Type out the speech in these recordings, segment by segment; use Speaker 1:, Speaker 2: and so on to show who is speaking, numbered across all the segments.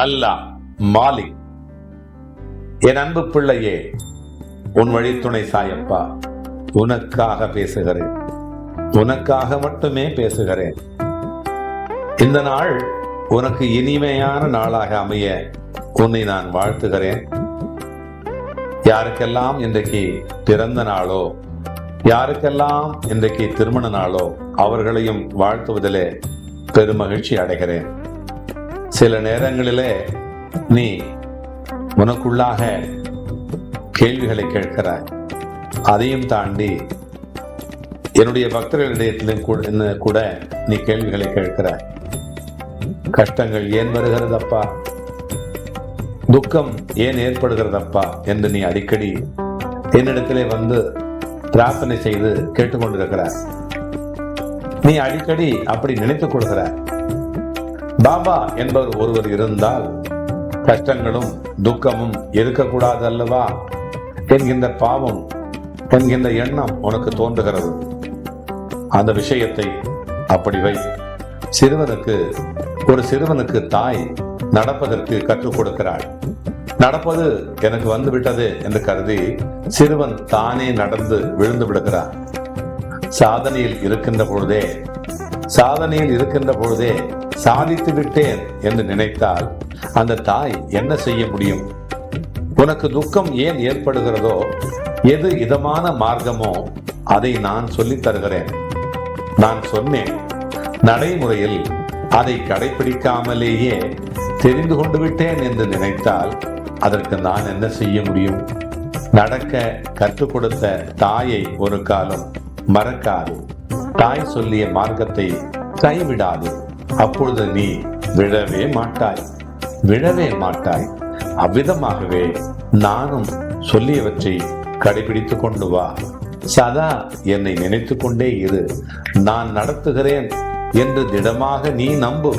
Speaker 1: அல்லாஹ் மாலிக் என் அன்பு பிள்ளையே உன் வழித்துணை சாயப்பா உனக்காக பேசுகிறேன். உனக்காக மட்டுமே பேசுகிறேன். இந்த நாள் உனக்கு இனிமையான நாளாக அமைய உன்னை நான் வாழ்த்துகிறேன். யாருக்கெல்லாம் இன்றைக்கு பிறந்த நாளோ யாருக்கெல்லாம் இன்றைக்கு திருமண நாளோ அவர்களையும் வாழ்த்துவதிலே பெருமகிழ்ச்சி அடைகிறேன். சில நேரங்களிலே நீ உனக்குள்ளாக கேள்விகளை கேட்கிறாய். அதையும் தாண்டி என்னுடைய பக்தர்களிடத்திலும் கூட கூட நீ கேள்விகளை கேட்கிறாய். கஷ்டங்கள் ஏன் வருகிறதப்பா? துக்கம் ஏன் ஏற்படுகிறதப்பா? என்று நீ அடிக்கடி என்னிடத்திலே வந்து பிரார்த்தனை செய்து கேட்டுக்கொண்டிருக்கிறார் நீ அடிக்கடி அப்படி நினைத்துக் கொள்கிறாய். பாபா என்பவர் ஒருவர் இருந்தால் கஷ்டங்களும் துக்கமும் இருக்கக்கூடாது அல்லவா என்கின்ற பாவம் என்கின்ற எண்ணம் உனக்கு தோன்றுகிறது. அந்த விஷயத்தை அப்படி வை. சிறுவனுக்கு ஒரு சிறுவனுக்கு தாய் நடப்பதற்கு கற்றுக் கொடுக்கிறாள். நடப்பது எனக்கு வந்து விட்டது என்று கருதி சிறுவன் தானே நடந்து விழுந்து விடுகிறான். சாதனையில் இருக்கின்ற பொழுதே சாதனையில் இருக்கின்ற பொழுதே சாதித்து விட்டேன் என்று நினைத்தால் அந்த தாய் என்ன செய்ய முடியும்? உனக்கு துக்கம் ஏன் ஏற்படுகிறதோ எது இதமான மார்க்கமோ அதை நான் சொல்லித் தருகிறேன். நான் சொன்னேன் நடைமுறையில் அதை கடைபிடிக்காமலேயே தெரிந்து கொண்டு விட்டேன் என்று நினைத்தால் அதற்கு நான் என்ன செய்ய முடியும்? நடக்க கற்றுக் கொடுத்த தாயை ஒரு காலம் மறக்காது. தாய் சொல்லிய மார்க்கத்தை கைவிடாது. அப்பொழுது நீ விழவே மாட்டாய். விழவே மாட்டாய். அவ்விதமாகவே நானும் சொல்லியவற்றை கடைபிடித்து கொண்டு வா. சதா என்னை நினைத்து கொண்டே இரு. நான் நடத்துகிறேன் என்று திடமாக நீ நம்பு.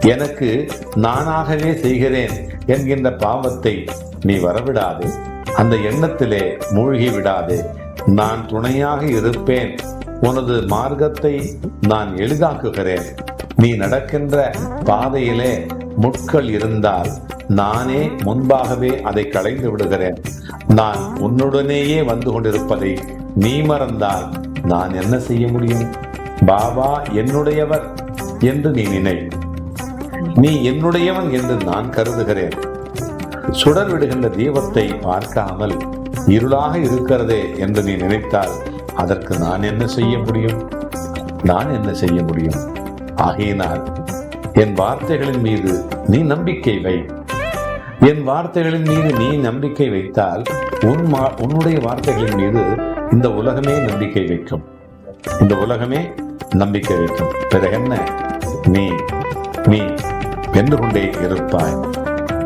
Speaker 1: எனக்கு நானாகவே செய்கிறேன் என்கின்ற பாவத்தை நீ வரவிடாது. அந்த எண்ணத்திலே மூழ்கி விடாதே நான் துணையாக இருப்பேன். உனது மார்க்கத்தை நான் எளிதாக்குகிறேன். நீ நடக்கின்ற பாதையிலே முட்கள் இருந்தால் நானே முன்பாகவே அதை களைந்து விடுகிறேன். நான் உன்னுடனேயே வந்து கொண்டிருப்பதை நீ மறந்தால் நான் என்ன செய்ய முடியும்? பாபா என்னுடையவர் என்று நீ நினை. நீ என்னுடையவன் என்று நான் கருதுகிறேன். சுடர் விடுகின்ற தீபத்தை பார்க்காமல் இருளாக இருக்கிறதே என்று நீ நினைத்தால் அதற்கு நான் என்ன செய்ய முடியும்? நான் என்ன செய்ய முடியும்? ஆகையினால் என் வார்த்தைகளின் மீது நீ நம்பிக்கை வை. என் வார்த்தைகளின் மீது நீ நம்பிக்கை வைத்தால் உன் மா- உன்னுடைய வார்த்தைகளின் மீது இந்த உலகமே நம்பிக்கை வைக்கும். இந்த உலகமே நம்பிக்கை வைக்கும். பிறகு என்ன? நீ நீ வென்று கொண்டே இருப்பாய்.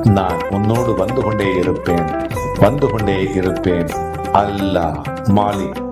Speaker 1: நான் உன்னோடு வந்து கொண்டே இருப்பேன். வந்து கொண்டே இருப்பேன். அல்லா மாலிக்.